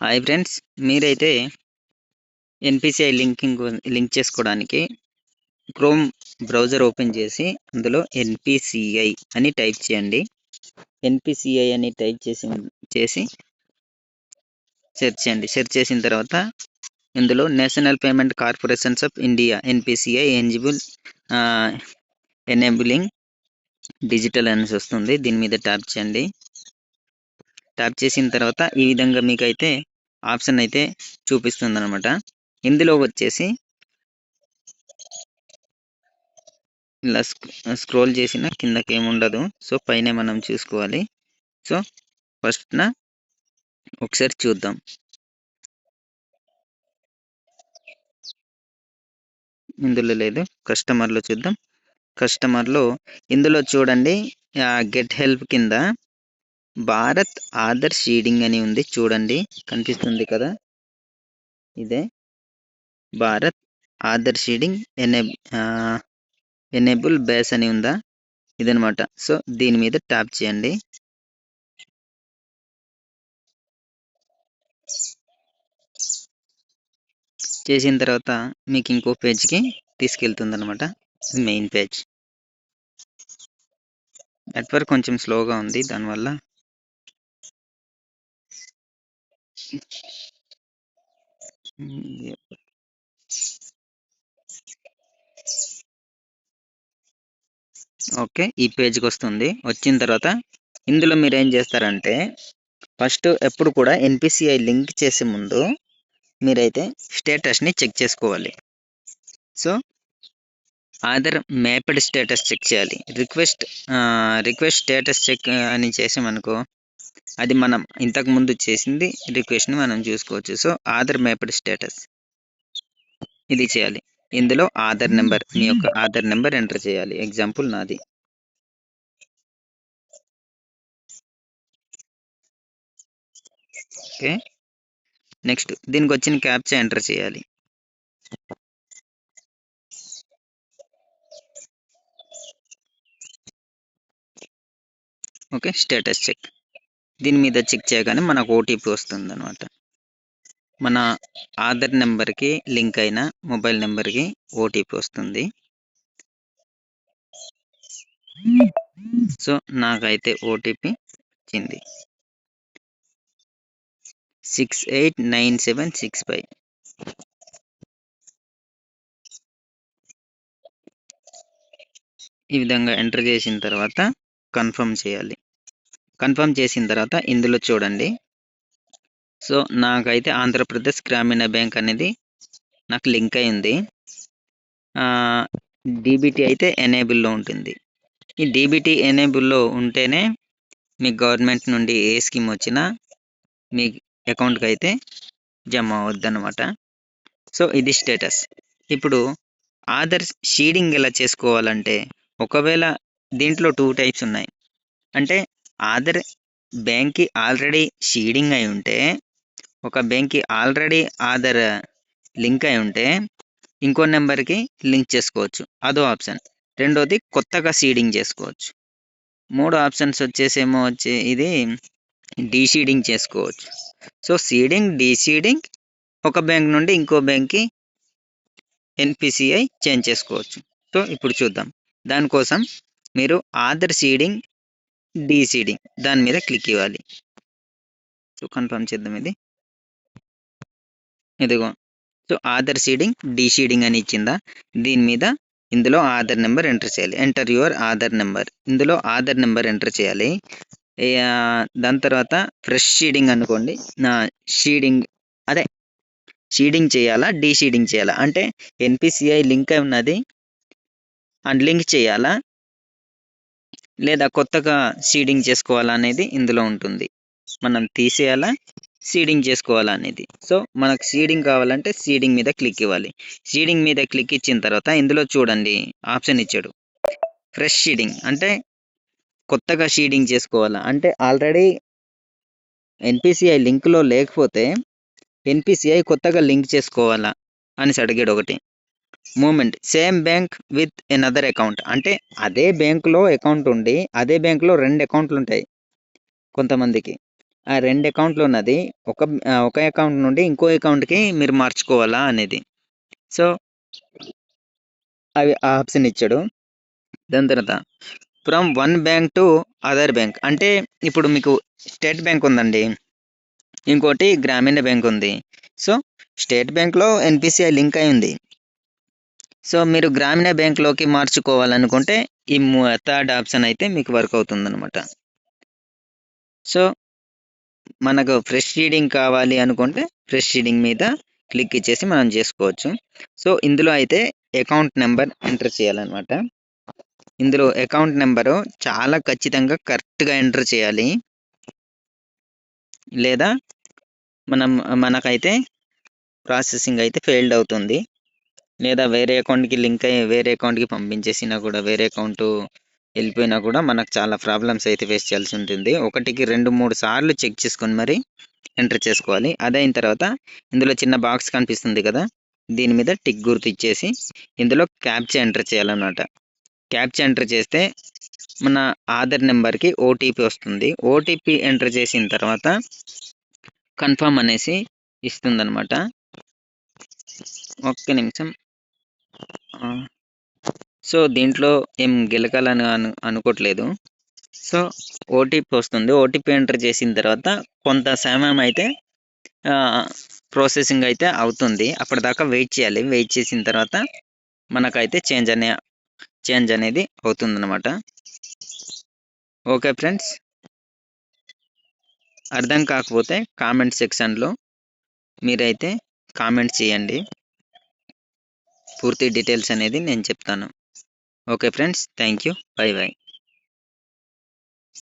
Hi friends మీరైతే NPCI linking link చేసుకోవడానికి Chrome browser open చేసి అందులో ఎన్పిసిఐ అని టైప్ చేయండి. ఎన్పిసిఐ అని టైప్ చేసి చేసి సెర్చ్ చేయండి. సెర్చ్ చేసిన తర్వాత ఇందులో national payment corporations of India NPCI enable enabling digital అనేసి వస్తుంది. దీని మీద ట్యాప్ చేయండి. ట్యాప్ చేసిన తర్వాత ఈ విధంగా మీకైతే ఆప్షన్ అయితే చూపిస్తుంది అనమాట ఇందులో వచ్చేసి ఇలా స్క్రోల్ చేసిన కిందకి ఏముండదు సో పైన మనం చూసుకోవాలి. సో ఫస్ట్ ఒకసారి చూద్దాం. ఇందులో లేదు. కస్టమర్లో చూద్దాం. కస్టమర్లో ఇందులో చూడండి గెట్ హెల్ప్ కింద భారత్ ఆధార్ షీడింగ్ అని ఉంది. చూడండి కనిపిస్తుంది కదా? ఇదే. భారత్ ఆధార్ షీడింగ్ ఎనే ఎనేబుల్ బేస్ అని ఉందా? ఇదనమాట. సో దీని మీద ట్యాప్ చేయండి. చేసిన తర్వాత మీకు ఇంకో పేజ్కి తీసుకెళ్తుంది అనమాట మెయిన్ పేజ్. నెట్వర్క్ కొంచెం స్లోగా ఉంది. దానివల్ల ఓకే ఈ పేజ్కి వస్తుంది. వచ్చిన తర్వాత ఇందులో మీరు ఏం చేస్తారంటే ఫస్ట్ ఎప్పుడు కూడా ఎన్పిసిఐ లింక్ చేసే ముందు మీరైతే స్టేటస్ని చెక్ చేసుకోవాలి. So Aadhaar mapped status check చేయాలి. రిక్వెస్ట్ రిక్వెస్ట్ స్టేటస్ చెక్ అని చేసామనుకో అది మనం ఇంతకు ముందు చేసింది రిక్వెస్ట్ని మనం చూసుకోవచ్చు. So Aadhaar mapped status. ఇది చేయాలి. ఇందులో ఆధార్ నెంబర్ మీ యొక్క ఆధార్ నెంబర్ ఎంటర్ చేయాలి. ఎగ్జాంపుల్ నాది. ఓకే. నెక్స్ట్ దీనికి వచ్చిన క్యాప్చా ఎంటర్ చేయాలి. Okay status check. దీని మీద చెక్ చేయగానే మనకు ఓటీపీ వస్తుంది అనమాట మన ఆధార్ నెంబర్కి లింక్ అయిన మొబైల్ నెంబర్కి ఓటీపీ వస్తుంది. సో నాకైతే ఓటీపీ వచ్చింది. Six eight nine seven six five ఈ విధంగా ఎంటర్ చేసిన తర్వాత కన్ఫర్మ్ చేయాలి. కన్ఫర్మ్ చేసిన తర్వాత ఇందులో చూడండి. సో నాకైతే ఆంధ్రప్రదేశ్ గ్రామీణ బ్యాంక్ అనేది నాకు లింక్ అయి ఉంది డీబీటీ అయితే ఎనేబుల్లో ఉంటుంది. ఈ డీబీటీ ఎనేబుల్లో ఉంటేనే మీ గవర్నమెంట్ నుండి ఏ స్కీమ్ వచ్చినా మీ అకౌంట్కి అయితే జమ అవద్దనమాట సో ఇది స్టేటస్. ఇప్పుడు ఆధార్ షీడింగ్ ఎలా చేసుకోవాలంటే ఒకవేళ దీంట్లో టూ టైప్స్ ఉన్నాయి. అంటే ఆధార్ బ్యాంక్కి ఆల్రెడీ షీడింగ్ అయి ఉంటే ఒక బ్యాంక్కి ఆల్రెడీ ఆధార్ లింక్ అయి ఉంటే ఇంకో నెంబర్కి లింక్ చేసుకోవచ్చు. అదో ఆప్షన్. రెండోది కొత్తగా సీడింగ్ చేసుకోవచ్చు. మూడో ఆప్షన్స్ వచ్చేసేమో వచ్చి ఇది డీసీడింగ్ చేసుకోవచ్చు. సో సీడింగ్ డీసీడింగ్ ఒక బ్యాంక్ నుండి ఇంకో బ్యాంక్కి ఎన్పిసిఐ చేంజ్ చేసుకోవచ్చు. సో ఇప్పుడు చూద్దాం. దానికోసం మీరు ఆధార్ సీడింగ్ డిసిడి దాని మీద క్లిక్ ఇవ్వాలి. సో కన్ఫర్మ్ చేద్దాం ఇది. ఇదిగో. సో ఆధార్ సీడింగ్ డీసీడింగ్ అని ఇచ్చిందా? దీని మీద ఇందులో ఆధార్ నెంబర్ ఎంటర్ చేయాలి. ఎంటర్ యువర్ ఆధార్ నెంబర్ ఇందులో ఆధార్ నెంబర్ ఎంటర్ చేయాలి. దాని తర్వాత ఫ్రెష్ షీడింగ్ అనుకోండి. నా షీడింగ్ అదే షీడింగ్ చేయాలా? డీషీడింగ్ చేయాలా? అంటే ఎన్పిసిఐ లింక్ అయి ఉన్నది. అండ్ లింక్ చేయాలా? లేదా కొత్తగా సీడింగ్ చేసుకోవాలా అనేది ఇందులో ఉంటుంది. మనం తీసేయాలా? సీడింగ్ చేసుకోవాలా అనేది సో మనకు సీడింగ్ కావాలంటే సీడింగ్ మీద క్లిక్ ఇవ్వాలి. సీడింగ్ మీద క్లిక్ ఇచ్చిన తర్వాత ఇందులో చూడండి ఆప్షన్ ఇచ్చాడు. ఫ్రెష్ షీడింగ్ అంటే కొత్తగా షీడింగ్ చేసుకోవాలా? అంటే ఆల్రెడీ ఎన్పిసిఐ లింక్లో లేకపోతే ఎన్పిసిఐ కొత్తగా లింక్ చేసుకోవాలా? అనేసి అడిగాడు ఒకటి. Moment. Same bank with an other account. అంటే అదే బ్యాంకులో అకౌంట్ ఉండి అదే బ్యాంకులో రెండు అకౌంట్లు ఉంటాయి కొంతమందికి. ఆ రెండు అకౌంట్లు ఉన్నది ఒక ఒక అకౌంట్ నుండి ఇంకో అకౌంట్కి మీరు మార్చుకోవాలా అనేది. సో అవి ఆ ఆప్షన్ ఇచ్చాడు. దాని తర్వాత from one bank to other bank. అంటే ఇప్పుడు మీకు స్టేట్ బ్యాంక్ ఉందండి. ఇంకోటి గ్రామీణ బ్యాంక్ ఉంది. సో స్టేట్ బ్యాంక్లో ఎన్పిసిఐ లింక్ అయి ఉంది సో మీరు గ్రామీణ బ్యాంక్లోకి మార్చుకోవాలనుకుంటే ఈ థర్డ్ ఆప్షన్ అయితే మీకు వర్క్ అవుతుందన్నమాట. సో మనకు ఫ్రెష్ రీడింగ్ కావాలి అనుకుంటే ఫ్రెష్ రీడింగ్ మీద క్లిక్ ఇచ్చేసి మనం చేసుకోవచ్చు. సో ఇందులో అయితే అకౌంట్ నెంబర్ ఎంటర్ చేయాలన్నమాట. ఇందులో అకౌంట్ నెంబరు చాలా ఖచ్చితంగా కరెక్ట్గా ఎంటర్ చేయాలి. లేదా మనం మనకైతే ప్రాసెసింగ్ అయితే ఫెయిల్డ్ అవుతుంది. లేదా వేరే అకౌంట్కి లింక్ అయ్యి వేరే అకౌంట్కి పంపించేసినా కూడా వేరే అకౌంట్ వెళ్ళిపోయినా కూడా మనకు చాలా ప్రాబ్లమ్స్ అయితే ఫేస్ చేయాల్సి ఉంటుంది. ఒకటికి రెండు మూడు సార్లు చెక్ చేసుకొని మరి ఎంటర్ చేసుకోవాలి. అదైన తర్వాత ఇందులో చిన్న బాక్స్ కనిపిస్తుంది కదా దీని మీద టిక్ గుర్తు ఇచ్చేసి ఇందులో క్యాప్చా ఎంటర్ చేయాలన్నమాట. క్యాప్చా ఎంటర్ చేస్తే మన ఆధార్ నెంబర్కి ఓటీపీ వస్తుంది. ఓటీపీ ఎంటర్ చేసిన తర్వాత కన్ఫర్మ్ అనేసి ఇస్తుందన్నమాట. ఒక్క నిమిషం. సో దీంట్లో ఏం గెలకాలని అను అనుకోవట్లేదు సో ఓటీపీ వస్తుంది. ఓటీపీ ఎంటర్ చేసిన తర్వాత కొంత సమయం అయితే ప్రాసెసింగ్ అయితే అవుతుంది. అప్పటిదాకా వెయిట్ చేయాలి. వెయిట్ చేసిన తర్వాత మనకైతే చేంజ్ అనే చేంజ్ అనేది అవుతుందన్నమాట. Okay friends. అర్థం కాకపోతే కామెంట్ సెక్షన్లో మీరైతే కామెంట్ చేయండి. పూర్తి డీటెయిల్స్ అనేది నేను చెప్తాను. Okay friends thank you. Bye bye.